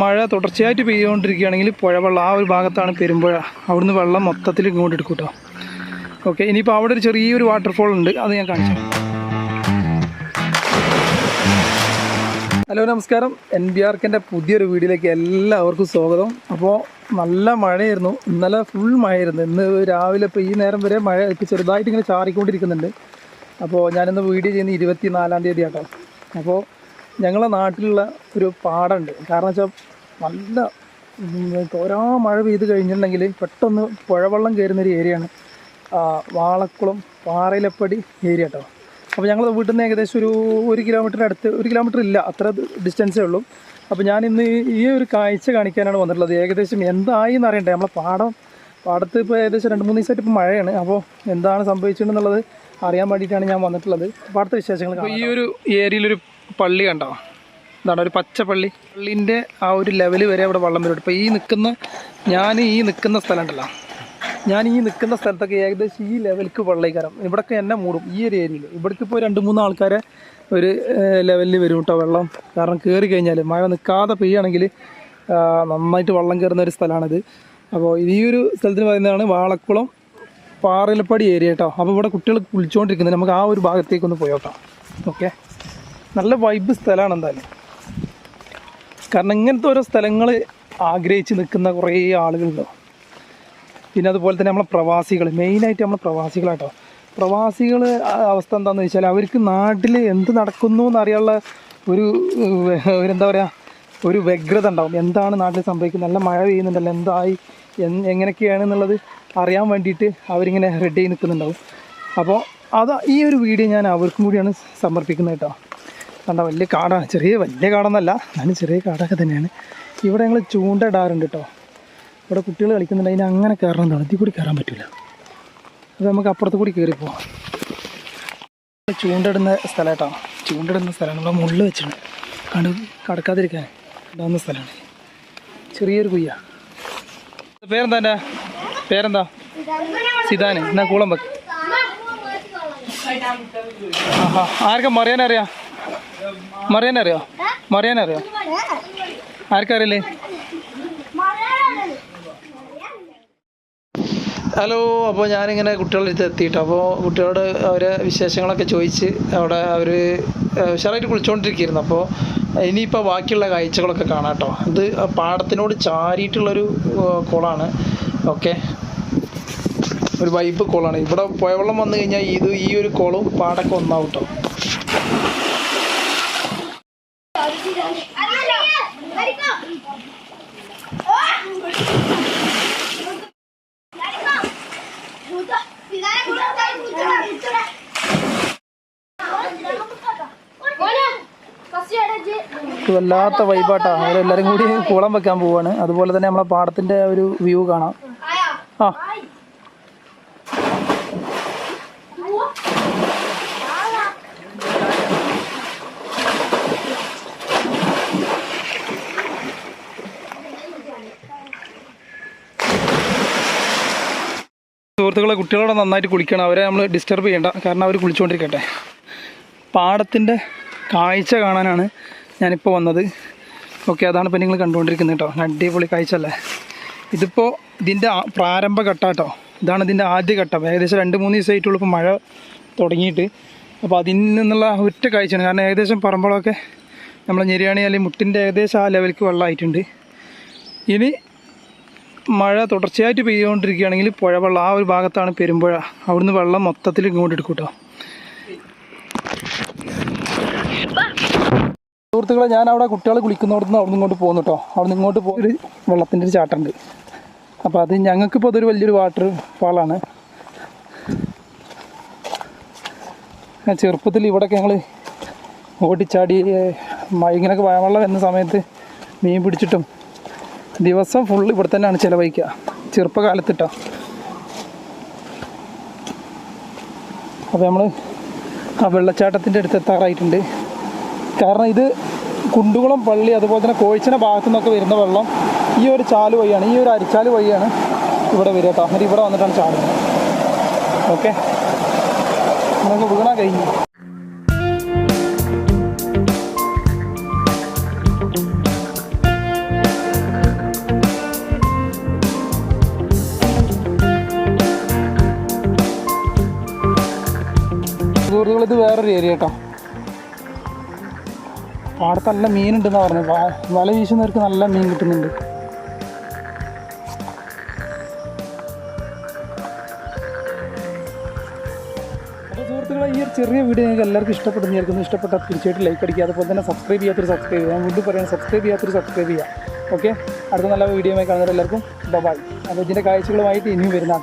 മഴ തുടർച്ചയായിട്ട് പെയ്തുകൊണ്ടിരിക്കുകയാണെങ്കിൽ പുഴ വെള്ളം ആ ഒരു ഭാഗത്താണ് പെരുമ്പുഴ. അവിടുന്ന് വെള്ളം മൊത്തത്തിൽ ഇങ്ങോട്ട് എടുക്കും കേട്ടോ ഓക്കെ ഇനിയിപ്പോൾ അവിടെ ഒരു ചെറിയൊരു വാട്ടർഫോൾ ഉണ്ട്. അത് ഞാൻ കാണിച്ചു ഹലോ നമസ്കാരം. എൻ ബി ആർക്കിന്റെ പുതിയൊരു വീഡിയോയിലേക്ക് എല്ലാവർക്കും സ്വാഗതം. അപ്പോൾ നല്ല മഴയായിരുന്നു. ഇന്നലെ ഫുൾ മഴയായിരുന്നു. ഇന്ന് രാവിലെ ഇപ്പോൾ ഈ നേരം വരെ മഴ ഇപ്പോൾ ചെറുതായിട്ട് ഇങ്ങനെ ചാറിക്കൊണ്ടിരിക്കുന്നുണ്ട്. അപ്പോൾ ഞാനിന്ന് വീഡിയോ ചെയ്യുന്ന ഇരുപത്തി നാലാം തീയതി ആട്ടോ അപ്പോൾ ഞങ്ങളെ നാട്ടിലുള്ള ഒരു പാടമുണ്ട്. കാരണം വെച്ചാൽ നല്ല ഓരോ തോരാ മഴ പെയ്ത് കഴിഞ്ഞിട്ടുണ്ടെങ്കിൽ പെട്ടെന്ന് പുഴവെള്ളം കയറുന്നൊരു ഏരിയയാണ് വാളക്കുളം പാറയിലപ്പടി ഏരിയ കേട്ടോ അപ്പോൾ ഞങ്ങൾ വീട്ടിൽ നിന്ന് ഏകദേശം ഒരു ഒരു കിലോമീറ്ററിന് അടുത്ത് ഒരു കിലോമീറ്റർ ഇല്ല അത്ര ഡിസ്റ്റൻസേ ഉള്ളൂ. അപ്പോൾ ഞാൻ ഇന്ന് ഈ ഒരു കാഴ്ച കാണിക്കാനാണ് വന്നിട്ടുള്ളത്. ഏകദേശം എന്തായി എന്ന് അറിയണ്ടേ നമ്മളെ പാടം പാടത്ത് ഇപ്പോൾ ഏകദേശം രണ്ട് മൂന്ന് ദിവസമായിട്ട് ഇപ്പോൾ മഴയാണ്. അപ്പോൾ എന്താണ് സംഭവിച്ചിട്ടുണ്ടെന്നുള്ളത് അറിയാൻ വേണ്ടിയിട്ടാണ് ഞാൻ വന്നിട്ടുള്ളത്. പാടത്തെ വിശേഷങ്ങൾ ഈ ഒരു ഏരിയയിലൊരു പള്ളി കണ്ടോ? എന്താണ് ഒരു പച്ച പള്ളി. പള്ളിന്റെ ആ ഒരു ലെവൽ വരെ അവിടെ വെള്ളം വരും. ഇപ്പോൾ ഈ നിൽക്കുന്ന ഞാൻ ഈ നിൽക്കുന്ന സ്ഥലം ഉണ്ടല്ലോ ഞാൻ ഈ നിൽക്കുന്ന സ്ഥലത്തൊക്കെ ഏകദേശം ഈ ലെവലിക്ക് വെള്ളയിക്കാരം ഇവിടെയൊക്കെ എന്നെ മൂടും. ഈ ഒരു ഏരിയയിൽ ഇവിടേക്ക് ഇപ്പോൾ രണ്ട് മൂന്ന് ആൾക്കാരെ ഒരു ലെവലിൽ വരും കേട്ടോ വെള്ളം. കാരണം കയറി കഴിഞ്ഞാൽ മഴ നിൽക്കാതെ പെയ്യുകയാണെങ്കിൽ നന്നായിട്ട് വെള്ളം കയറുന്ന ഒരു സ്ഥലമാണിത് അപ്പോൾ ഈ ഒരു സ്ഥലത്തിന് പറയുന്നതാണ് വാളക്കുളം പാറയിലപ്പടി ഏരിയ കേട്ടോ അപ്പോൾ ഇവിടെ കുട്ടികൾ കുളിച്ചുകൊണ്ടിരിക്കുന്നത് നമുക്ക് ആ ഒരു ഭാഗത്തേക്കൊന്ന് പോയോക്കാം. ഓക്കെ? നല്ല വൈബ് സ്ഥലമാണ് എന്തായാലും. കാരണം ഇങ്ങനത്തെ ഓരോ സ്ഥലങ്ങൾ ആഗ്രഹിച്ച് നിൽക്കുന്ന കുറേ ആളുകളുണ്ടാവും പിന്നെ അതുപോലെ തന്നെ നമ്മളെ പ്രവാസികൾ മെയിനായിട്ട് നമ്മളെ പ്രവാസികളാട്ടോ. പ്രവാസികൾ അവസ്ഥ എന്താണെന്ന് വെച്ചാൽ അവർക്ക് നാട്ടിൽ എന്ത് നടക്കുന്നു എന്നറിയാനുള്ള ഒരു എന്താ പറയുക ഒരു വ്യഗ്രത ഉണ്ടാവും. എന്താണ് നാട്ടിൽ സംഭവിക്കുന്നത്? നല്ല മഴ പെയ്യുന്നുണ്ടല്ലോ. എന്തായി? എങ്ങനെയൊക്കെയാണ് എന്നുള്ളത് അറിയാൻ വേണ്ടിയിട്ട് അവരിങ്ങനെ റെഡി ആയി നിൽക്കുന്നുണ്ടാവും. അപ്പോൾ അത് ഈ ഒരു വീഡിയോ ഞാൻ അവർക്കും കൂടിയാണ് സമർപ്പിക്കുന്നത് കേട്ടോ. കണ്ട വലിയ കാടാണ്. ചെറിയ വലിയ കാടൊന്നല്ല എന്നാലും ചെറിയ കാടൊക്കെ തന്നെയാണ്. ഇവിടെ ഞങ്ങൾ ചൂണ്ട ഇടാറുണ്ട് കേട്ടോ ഇവിടെ കുട്ടികൾ കളിക്കുന്നുണ്ട് അതിന് അങ്ങനെ കയറണം എന്താണ് ഇതിൽ കൂടി കയറാൻ പറ്റില്ല അത് നമുക്ക് അപ്പുറത്ത് കൂടി കയറി പോവാം. ചൂണ്ടിടുന്ന സ്ഥലം കേട്ടോ ചൂണ്ടിടുന്ന സ്ഥലമാണ്. നമ്മളെ മുള്ളിൽ വെച്ചിട്ടുണ്ട്. കണ്ട് കടക്കാതിരിക്കാൻ ഉണ്ടാകുന്ന സ്ഥലമാണ്. ചെറിയൊരു കുയ്യ. പേരെന്താ എന്റെ? പേരെന്താ? സിതാന്. എന്നാ കൂളം വെക്ക് ആർക്കാ മറിയാനറിയാ മറിയാനറിയോ മറിയാനറിയോ ആർക്കറിയില്ലേ? ഹലോ അപ്പോൾ ഞാനിങ്ങനെ കുട്ടികളുടെ അടുത്ത് എത്തിയിട്ട്. അപ്പോൾ കുട്ടികളോട് അവരെ വിശേഷങ്ങളൊക്കെ ചോദിച്ച് അവിടെ അവർ ഉഷാറായിട്ട് കുളിച്ചുകൊണ്ടിരിക്കുകയായിരുന്നു അപ്പോൾ ഇനിയിപ്പോൾ ബാക്കിയുള്ള കാഴ്ചകളൊക്കെ കാണാം കേട്ടോ. ഇത് പാടത്തിനോട് ചാരിയിട്ടുള്ളൊരു കോളാണ്. ഓക്കെ. ഒരു വൈബ് കുളമാണ് ഇവിടെ പുഴവെള്ളം വന്നു കഴിഞ്ഞാൽ ഇത് ഈ ഒരു കുളവും പാടൊക്കെ ഒന്നാവും കേട്ടോ ഇത് വല്ലാത്ത വൈബാട്ടാ എല്ലാരും കൂടി കുളം വെക്കാൻ പോവാണ്. അതുപോലെ തന്നെ നമ്മളെ പാടത്തിന്റെ ഒരു വ്യൂ കാണാം. ആ. സുഹൃത്തുക്കളെ കുട്ടികളോട് നന്നായിട്ട് കുളിക്കണം. അവരെ നമ്മൾ ഡിസ്റ്റർബ് ചെയ്യേണ്ട. കാരണം അവർ കുളിച്ചുകൊണ്ടിരിക്കട്ടെ പാടത്തിന്റെ കാഴ്ച കാണാനാണ് ഞാനിപ്പോൾ വന്നത്. ഓക്കെ അതാണ് ഇപ്പോൾ നിങ്ങൾ കണ്ടുകൊണ്ടിരിക്കുന്നത് കേട്ടോ. അടിപൊളി കാഴ്ച അല്ലേ ഇതിപ്പോൾ ഇതിന്റെ പ്രാരംഭ ഘട്ടം കേട്ടോ. ഇതാണ് ഇതിന്റെ ആദ്യ ഘട്ടം. ഏകദേശം രണ്ട് മൂന്ന് ദിവസമായിട്ടുള്ളൂ ഇപ്പോൾ മഴ തുടങ്ങിയിട്ട്. അപ്പോൾ അതിൽ നിന്നുള്ള ഒറ്റ കാഴ്ചയാണ്. കാരണം ഏകദേശം പറമ്പളൊക്കെ നമ്മളെ ഞെരിയാണി അല്ലെങ്കിൽ മുട്ടിന്റെ ഏകദേശം ആ ലെവലിലേക്ക് വെള്ളമായിട്ടുണ്ട്. ഇനി മഴ തുടർച്ചയായിട്ട് പെയ്തുകൊണ്ടിരിക്കുകയാണെങ്കിൽ പുഴ വെള്ളം ആ ഒരു ഭാഗത്താണ് പെരുമ്പുഴ. അവിടുന്ന് വെള്ളം മൊത്തത്തിൽ ഇങ്ങോട്ട് എടുക്കും കേട്ടോ സുഹൃത്തുക്കളെ ഞാൻ അവിടെ കുട്ടികൾ നിന്ന് അവിടുന്ന് ഇങ്ങോട്ട് പോകുന്നു കേട്ടോ അവിടുന്ന് ഇങ്ങോട്ട് പോയൊരു വെള്ളത്തിന്റെ ഒരു ചാട്ടുണ്ട്. അപ്പോൾ അത് ഞങ്ങൾക്കിപ്പോൾ അതൊരു വലിയൊരു വാട്ടർ ഫാളാണ് ചെറുപ്പത്തിൽ ഇവിടെയൊക്കെ ഞങ്ങൾ ഓടിച്ചാടി ഇങ്ങനെയൊക്കെ വെള്ളം എന്ന സമയത്ത് മീൻ പിടിച്ചിട്ടും ദിവസം ഫുള്ള് ഇവിടെ തന്നെയാണ് ചിലവഴിക്കുക. ചെറുപ്പകാലത്തിട്ടോ. അപ്പോൾ നമ്മൾ ആ വെള്ളച്ചാട്ടത്തിന്റെ അടുത്ത് എത്താറായിട്ടുണ്ട്. കാരണം ഇത് കുണ്ടുകുളം പള്ളി അതുപോലെ തന്നെ കോഴിച്ചിനെ ഭാഗത്തു നിന്നൊക്കെ വരുന്ന വെള്ളം ഈ ഒരു ചാൽ വഴിയാണ് ഈ ഒരു അരിച്ചാൽ വഴിയാണ് ഇവിടെ വരിക കേട്ടോ. എന്നിട്ട് ഇവിടെ വന്നിട്ടാണ് ചാടുന്നത്. ഓക്കെ. നമുക്ക് വീണാൻ കഴിഞ്ഞു. ഇത് വേറൊരു ഏരിയ കേട്ടോ പാടത്ത് നല്ല മീനുണ്ടെന്നാണ് പറഞ്ഞത്. വല വീശുന്നവർക്ക് നല്ല മീൻ കിട്ടുന്നുണ്ട്. അപ്പോൾ സുഹൃത്തുക്കളെ ഈ ഒരു ചെറിയ വീഡിയോ നിങ്ങൾക്ക് എല്ലാവർക്കും ഇഷ്ടപ്പെടുന്ന വിചാരിക്കുന്നു. ഇഷ്ടപ്പെട്ടാൽ തീർച്ചയായിട്ടും ലൈക്ക് അടിക്കുക. അതുപോലെ തന്നെ സബ്സ്ക്രൈബ് ചെയ്യാത്തൊരു സബ്സ്ക്രൈബ് ചെയ്യുക ഞാൻ വീണ്ടും പറയാൻ സബ്സ്ക്രൈബ് ചെയ്യാത്തൊരു സബ്സ്ക്രൈബ് ചെയ്യുക ഓക്കെ അടുത്ത നല്ല വീഡിയോ കാണുന്നവരെല്ലാവർക്കും. ബബായ് അപ്പോൾ ഇതിന്റെ കാഴ്ചകളുമായിട്ട് ഇനിയും വരുന്ന